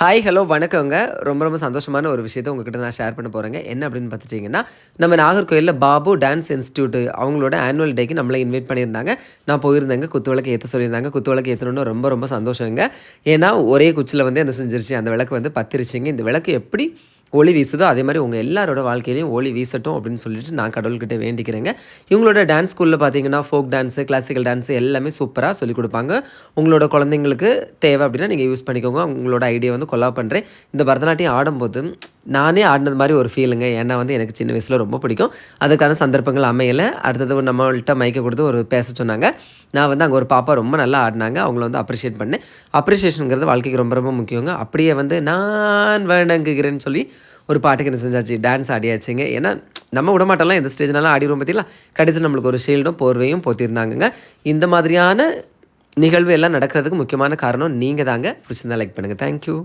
Hi hello வணக்கங்க. ரொம்ப ரொம்ப சந்தோஷமான ஒரு விஷயத்தை உங்ககிட்ட நான் ஷேர் பண்ண போகிறேங்க என்ன அப்படின்னு பார்த்துட்டிங்கன்னா நம்ம நாகர்கோயிலில் பாபு டான்ஸ் இன்ஸ்டியூட் அவங்களோட ஆனுவல் டேக்கு நம்மளை இன்வைட் பண்ணியிருந்தாங்க. நான் போயிருந்தேங்க குத்து விளக்கு ஏற்ற சொல்லியிருந்தாங்க. குத்து விளக்கு ஏற்றணுன்னு ரொம்ப ரொம்ப சந்தோஷங்க. ஏன்னா ஒரே குச்சியில் வந்து என்ன செஞ்சிருச்சு? அந்த விளக்கு வந்து பத்திருச்சுங்க. இந்த விளக்கு எப்படி ஒளி வீசுதோ அதே மாதிரி உங்கள் எல்லாரோட வாழ்க்கையிலையும் ஒளி வீசட்டும் அப்படின்னு சொல்லிட்டு நான் கடவுள்கிட்ட வேண்டிக்கிறேங்க. இவங்களோட டான்ஸ் ஸ்கூலில் பார்த்தீங்கன்னா ஃபோக் டான்ஸு கிளாசிக்கல் டான்ஸு எல்லாமே சூப்பராக சொல்லிக் கொடுப்பாங்க. உங்களோட குழந்தைங்களுக்கு தேவை அப்படின்னா நீங்கள் யூஸ் பண்ணிக்கோங்க. உங்களோட ஐடியா வந்து கொலா பண்ணுறேன் இந்த பரதநாட்டியம் ஆடும்போது நானே ஆடினது மாதிரி ஒரு ஃபீலுங்க ஏன்னா வந்து எனக்கு சின்ன வயசில் ரொம்ப பிடிக்கும். அதுக்கான சந்தர்ப்பங்கள் அமையலை. அடுத்தது நம்மள்கிட்ட மைக்க கொடுத்து ஒரு பேச சொன்னாங்க. நான் வந்து அங்கே ஒரு பாப்பா ரொம்ப நல்லா ஆடினாங்க. அவங்கள வந்து அப்ரிஷியேட் பண்ணேன். அப்ரிஷியேஷனுங்கிறது வாழ்க்கைக்கு ரொம்ப ரொம்ப முக்கியங்க. அப்படியே வந்து நான் வணங்குகிறேன்னு சொல்லி ஒரு பாட்டுக்கு என்ன செஞ்சாச்சு? டான்ஸ் ஆடியாச்சுங்க. ஏன்னா நம்ம விடமாட்டெல்லாம் எந்த ஸ்டேஜ்னாலும் ஆடிடுவோம் பார்த்தீங்களா கடைசி நம்மளுக்கு ஒரு ஷீல்டும் போர்வையும் போத்திருந்தாங்கங்க. இந்த மாதிரியான நிகழ்வு எல்லாம் நடக்கிறதுக்கு முக்கியமான காரணம் நீங்கள் தாங்க பிடிச்சிருந்தா லைக் பண்ணுங்கள் தேங்க்யூ